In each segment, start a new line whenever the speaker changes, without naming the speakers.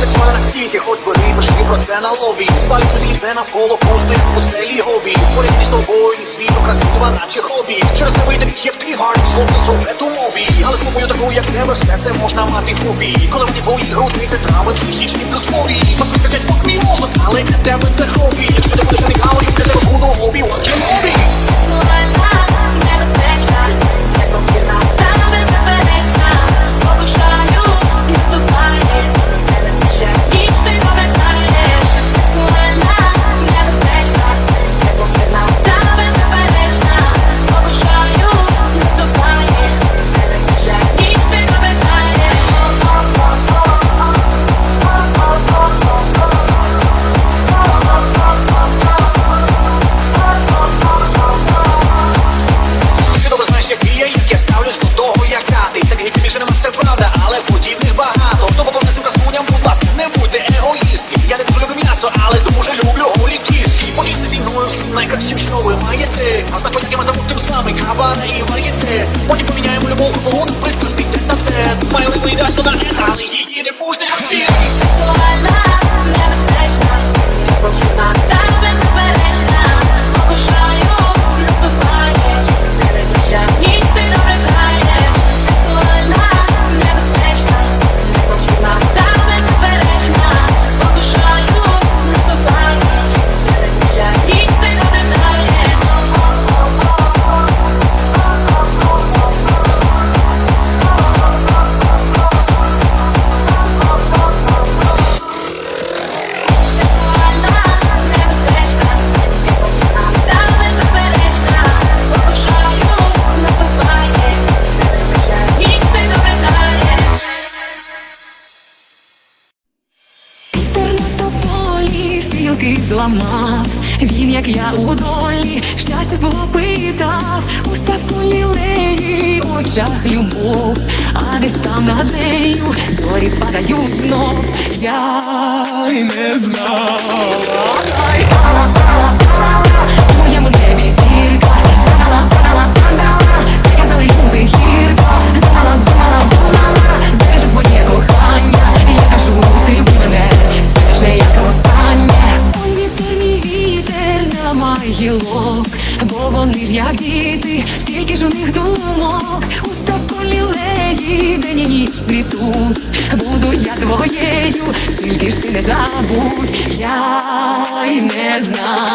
Так мене стільки, хоч би ріпишки про це на лобі Спалючу з'їзде навколо пустих пустелі гобі Порівняні з тобою і світу красива, наче хобі. Через не вийде, як ти гарний слов не зробе мобі Але з тобою таку, як небо все це можна мати в хобі. Коли мені твої грудниці трави психічні плюс хворі Вас викачать фок мій мозок, але для тебе це хобі? Якщо ти будеш уникали як я
у долі, щастя свого питав, Устав у лілеї, в очах любов, а десь там над нею зорі падають знов, я й не знала. я й не знала.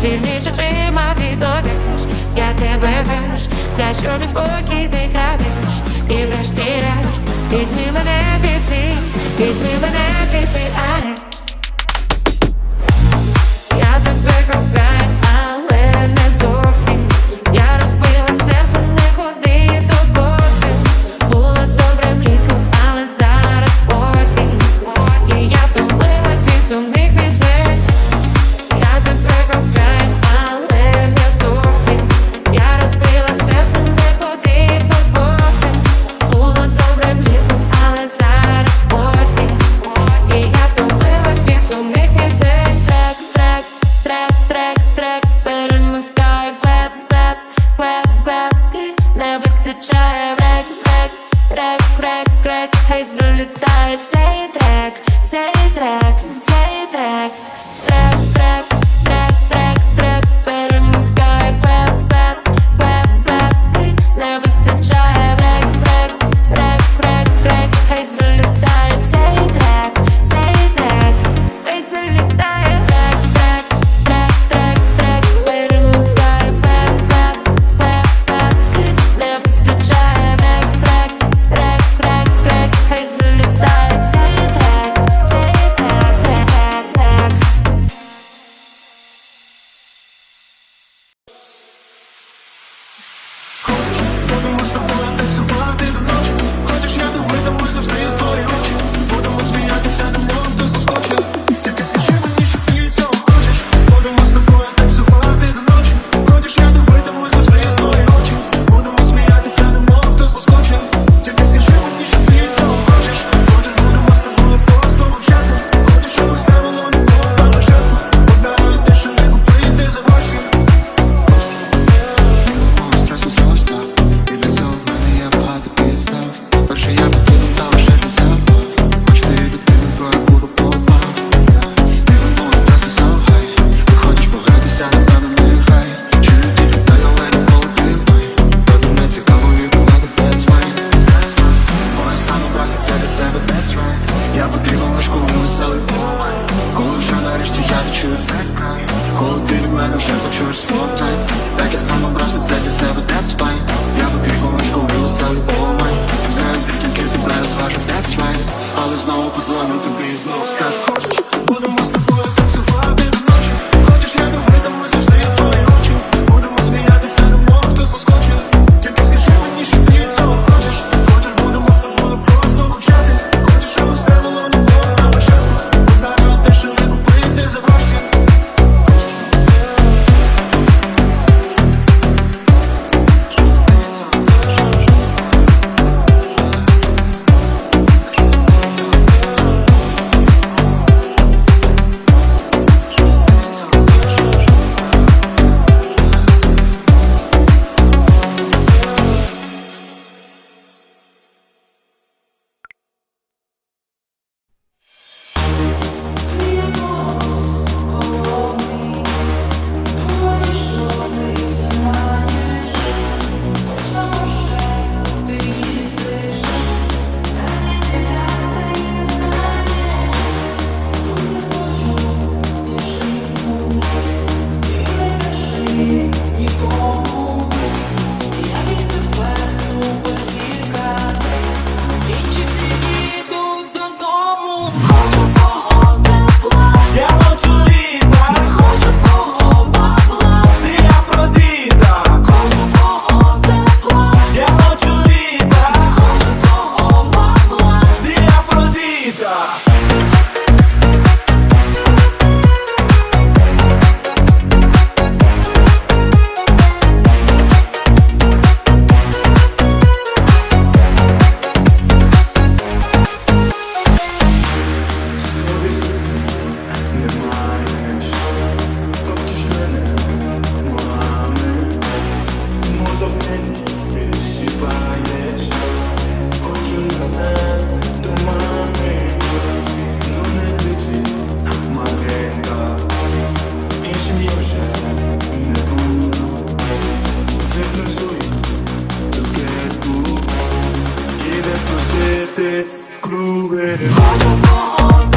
Звільніше чима віддадеш, я тебе даш, за що мій спокій ти крадеш, і врешті решт візьми мене під свій, візьми мене під свій
арешт troops Cold through the metal, shut the church, smoke time Back at summer, brush it, set yourself, but that's fine. Yeah, but people rush, go real, sell it all mine Stand, sit, and keep the bladders, watch, that's right.
All is no, puts on, and the beast, no, scratch, course, but I must on.